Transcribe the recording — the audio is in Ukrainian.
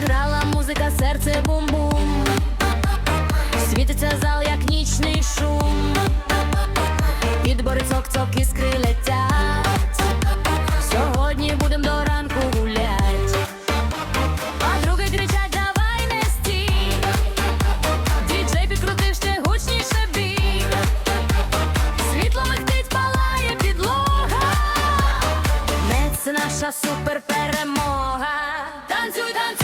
грала музика, серце бум-бум. Світиться зал, як нічний шум, Підбори цок-цок іскри летять. Сьогодні будем до ранку гулять, а кричать, давай не стій! Діджей підкрутив ще гучніше бій. Світло михтить, палає підлога, Не це наша суперперемога. Танцюй, танцюй!